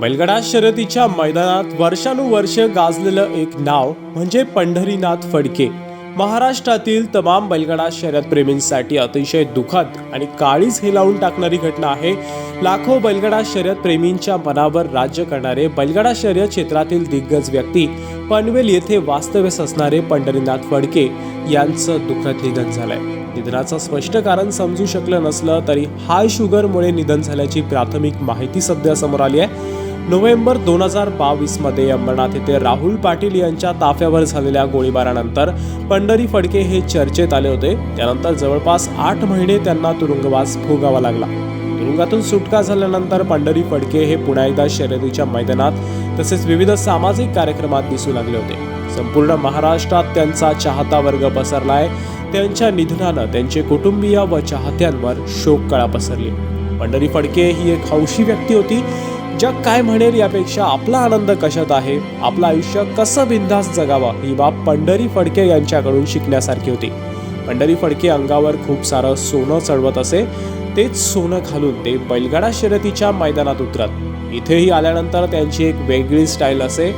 बैलगडा शर्यतीच्या मैदानात वर्षानुवर्ष गाजलेलं एक नाव म्हणजे पंढरीनाथ फडके. महाराष्ट्रातील तमाम बैलगडा शर्यत प्रेमींसाठी अतिशय दुःखद आणि काळीच हेलावून टाकणारी घटना आहे. लाखो बैलगडा शर्यत प्रेमींच्या मनावर राज्य करणारे बैलगडा शर्यत क्षेत्रातील दिग्गज व्यक्ती पनवेल येथे वास्तव्यास असणारे पंढरीनाथ फडके यांचं दुःखद निधन झालंय. निधनाचं स्पष्ट कारण समजू शकलं नसलं तरी हाय शुगरमुळे निधन झाल्याची प्राथमिक माहिती सध्या समोर आली आहे. नोव्हेंबर दोन हजार बावीसमध्ये अंबरनाथ येथे राहुल पाटील यांच्या ताफ्यावर झालेल्या गोळीबारानंतर पंढरी फडके हे चर्चेत आले होते. त्यानंतर जवळपास आठ महिने त्यांना तुरुंगवास भोगावा लागला. तुरुंगातून सुटका झाल्यानंतर पंढरी फडके हे पुन्हा एकदा शर्यतीच्या मैदानात तसेच विविध सामाजिक कार्यक्रमात दिसू लागले होते. संपूर्ण महाराष्ट्रात त्यांचा चाहता वर्ग पसरलाय. त्यांच्या निधनानं त्यांचे कुटुंबीय व चाहत्यांवर शोककळा पसरली. पंढरी फडके ही एक हौशी व्यक्ती होती. जग काय म्हणेल यापेक्षा आपला आनंद कशात आहे? आपलं आयुष्य कसं बिनधास्त जगावं? ही बाब पंढरी फडके यांच्याकडून शिकण्यासारखी होती. पंढरी फडके अंगावर खूप सारं सोनं चढवत असे तेच सोनं घालून ते बैलगाडा शर्यतीच्या मैदानात उतरत. इथेही आल्यानंतर त्यांची एक वेगळी स्टाईल असे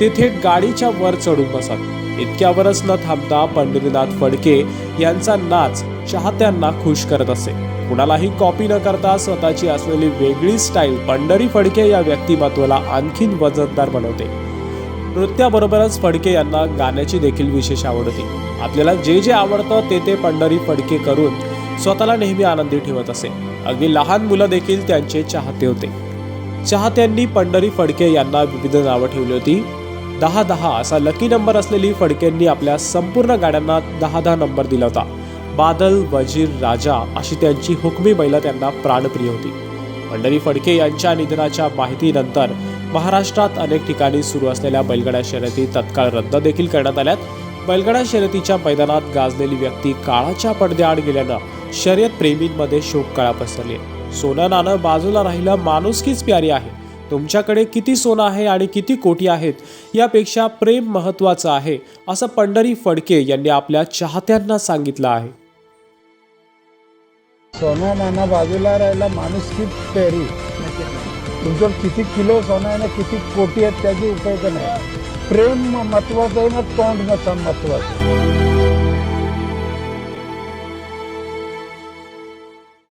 तेथे गाडीच्या वर चढून बसत. इतक्यावरच न थांबता पंढरीनाथ फडके यांचा नाच चाहत्यांना खुश करत असे. कुणालाही कॉपी न करता स्वतःची असलेली वेगळी स्टाईल पंढरी फडके या व्यक्तिमत्वाला आणखीन वजनदार बनवते. नृत्याबरोबरच फडके यांना गाण्याची देखील विशेष आवड होती. आपल्याला जे जे आवडतं ते ते पंढरी फडके करून स्वतःला नेहमी आनंदी ठेवत असे. अगदी लहान मुलं देखील त्यांचे चाहते होते. चाहत्यांनी पंढरी फडके यांना विविध नावं ठेवली होती. दहा दहा असा लकी नंबर असलेली फडकेंनी आपल्या संपूर्ण गाड्यांना दहा दहा नंबर दिला होता. बादल वजीर राजा अशी त्यांची हुकमी बैलं त्यांना प्राणप्रिय होती. पंढरी फडके यांच्या निधनाच्या माहितीनंतर महाराष्ट्रात अनेक ठिकाणी सुरू असलेल्या बैलगाड्या शर्यती तत्काळ रद्द देखील करण्यात आल्यात. बैलगाडा शर्यतीच्या मैदानात गाजलेली व्यक्ती काळाच्या पडद्याआड गेल्यानं शर्यत प्रेमींमध्ये शोककळा पसरली. सोनं नाणं बाजूला राहिलं माणुसकीच प्यारी आहे? तुमच्याकडे किती सोनं आहे आणि किती कोटी आहेत? यापेक्षा प्रेम महत्त्वाचं आहे असं पंढरी फडके यांनी आपल्या चाहत्यांना सांगितलं आहे. सोना नाना बाजूला राहिला माणूस की पेरी. तुमच्यावर किती किलो सोनं आहे ना किती कोटी आहेत त्याची उपयोग नाही. प्रेम महत्वाचं आहे ना तोंड महत्वाचं. आहे